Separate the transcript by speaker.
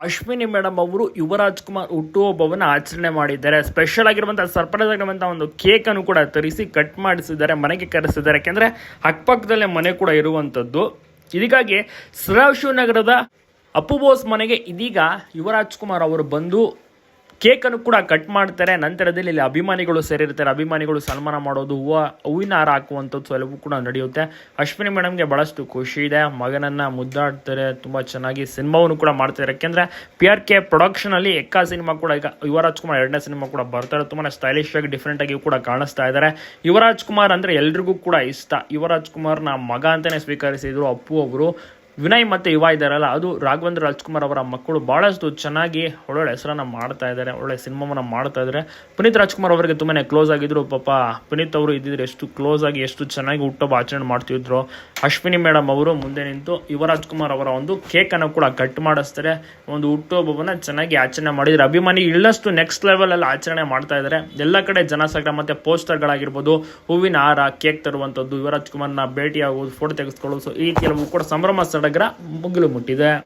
Speaker 1: Ashwini madam ಅವರು ಯುವರಾಜ್ ಕುಮಾರ್ ಹುಟ್ಟುಹಬ್ಬವನ್ನು ಆಚರಣೆ ಮಾಡಿದ್ದಾರೆ. ಸ್ಪೆಷಲ್ ಆಗಿರುವಂತಹ ಸರ್ಪ್ರೈಸ್ ಆಗಿರುವಂತಹ ಒಂದು ಕೇಕ್ ಅನ್ನು ಕೂಡ ತರಿಸಿ ಕಟ್ ಮಾಡಿಸಿದ್ದಾರೆ, ಮನೆಗೆ ಕರೆಸಿದ್ದಾರೆ. ಯಾಕೆಂದ್ರೆ ಅಕ್ಕಪಕ್ಕದಲ್ಲೇ ಮನೆ ಕೂಡ ಇರುವಂತದ್ದು. ಇದಕ್ಕಾಗಿ ಸದಾಶಿವ ನಗರದ ಅಪ್ಪು ಬೋಸ್ ಮನೆಗೆ ಇದೀಗ ಯುವರಾಜ್ ಕುಮಾರ್ ಅವರು ಬಂದು ಕೇಕ್ ಅನ್ನು ಕೂಡ ಕಟ್ ಮಾಡ್ತಾರೆ. ನಂತರದಲ್ಲಿ ಇಲ್ಲಿ ಅಭಿಮಾನಿಗಳು ಸೇರಿರ್ತಾರೆ. ಅಭಿಮಾನಿಗಳು ಸನ್ಮಾನ ಮಾಡೋದು ಹೂವು, ಹೂವಿನ ಹಾರ ಹಾಕುವಂಥದ್ದು ಎಲ್ಲವೂ ಕೂಡ ನಡೆಯುತ್ತೆ. ಅಶ್ವಿನಿ ಮೇಡಮ್ಗೆ ಬಹಳಷ್ಟು ಖುಷಿ ಇದೆ. ಮಗನನ್ನು ಮುದ್ದಾಡ್ತಾರೆ. ತುಂಬ ಚೆನ್ನಾಗಿ ಸಿನಿಮಾವನ್ನು ಕೂಡ ಮಾಡ್ತಾರೆ ಯಾಕೆಂದರೆ ಪಿ ಆರ್ ಕೆ ಪ್ರೊಡಕ್ಷನಲ್ಲಿ ಎಕ್ಕ ಸಿನಿಮಾ ಕೂಡ ಈಗ ಯುವರಾಜ್ ಕುಮಾರ್ ಎರಡನೇ ಸಿನಿಮಾ ಕೂಡ ಬರ್ತಾರೆ. ತುಂಬಾ ಸ್ಟೈಲಿಶ್ ಆಗಿ ಡಿಫ್ರೆಂಟ್ ಆಗಿ ಕೂಡ ಕಾಣಿಸ್ತಾ ಇದ್ದಾರೆ. ಯುವರಾಜ್ ಕುಮಾರ್ ಅಂದರೆ ಎಲ್ರಿಗೂ ಕೂಡ ಇಷ್ಟ. ಯುವರಾಜ್ ಕುಮಾರ್ನ ಮಗ ಅಂತಲೇ ಸ್ವೀಕರಿಸಿದ್ರು ಅಪ್ಪು ಅವರು. ವಿನಯ್ ಮತ್ತೆ ಯುವ ಇದ್ದಾರಲ್ಲ, ಅದು ರಾಘವೇಂದ್ರ ರಾಜ್ಕುಮಾರ್ ಅವರ ಮಕ್ಕಳು ಬಹಳಷ್ಟು ಚೆನ್ನಾಗಿ ಒಳ್ಳೊಳ್ಳೆ ಹೆಸರನ್ನು ಮಾಡ್ತಾ ಇದ್ದಾರೆ ಒಳ್ಳೆ ಸಿನಿಮಾವನ್ನ ಮಾಡ್ತಾ ಇದ್ದಾರೆ ಪುನೀತ್ ರಾಜ್ಕುಮಾರ್ ಅವರಿಗೆ ತುಂಬಾನೇ ಕ್ಲೋಸ್ ಆಗಿದ್ರು, ಪಾಪ ಪುನೀತ್ ಅವರು ಇದ್ದಿದ್ರೆ ಎಷ್ಟು ಕ್ಲೋಸ್ ಆಗಿ ಎಷ್ಟು ಚೆನ್ನಾಗಿ ಹುಟ್ಟುಹಬ್ಬ ಆಚರಣೆ ಮಾಡ್ತಿದ್ರು. ಅಶ್ವಿನಿ ಮೇಡಮ್ ಅವರು ಮುಂದೆ ನಿಂತು ಯುವ ರಾಜ್ಕುಮಾರ್ ಅವರ ಒಂದು ಕೇಕನ್ನು ಕೂಡ ಕಟ್ ಮಾಡಿಸ್ತಾರೆ. ಒಂದು ಹುಟ್ಟುಹಬ್ಬವನ್ನು ಚೆನ್ನಾಗಿ ಆಚರಣೆ ಮಾಡಿದ್ರೆ. ಅಭಿಮಾನಿ ಇಳ್ಳಷ್ಟು ನೆಕ್ಸ್ಟ್ ಲೆವೆಲ್ ಅಲ್ಲಿ ಆಚರಣೆ ಮಾಡ್ತಾ ಇದ್ದಾರೆ ಎಲ್ಲ ಕಡೆ ಜನಸಾಗರ ಮತ್ತೆ ಪೋಸ್ಟರ್ಗಳಾಗಿರ್ಬೋದು ಹೂವಿನ ಹಾರ ಕೇಕ್ ತರುವಂತದ್ದು ಯುವರಾಜ್ ಕುಮಾರ್ನ ಭೇಟಿಯಾಗುವುದು ಫೋಟೋ ತೆಗೆಸ್ಕೊಳ್ಳೋದು ಈ ಕೆಲವು ಕೂಡ ಸಂಭ್ರಮ ಸಡಗರ ಮುಗಿಲು ಮುಟ್ಟಿದೆ.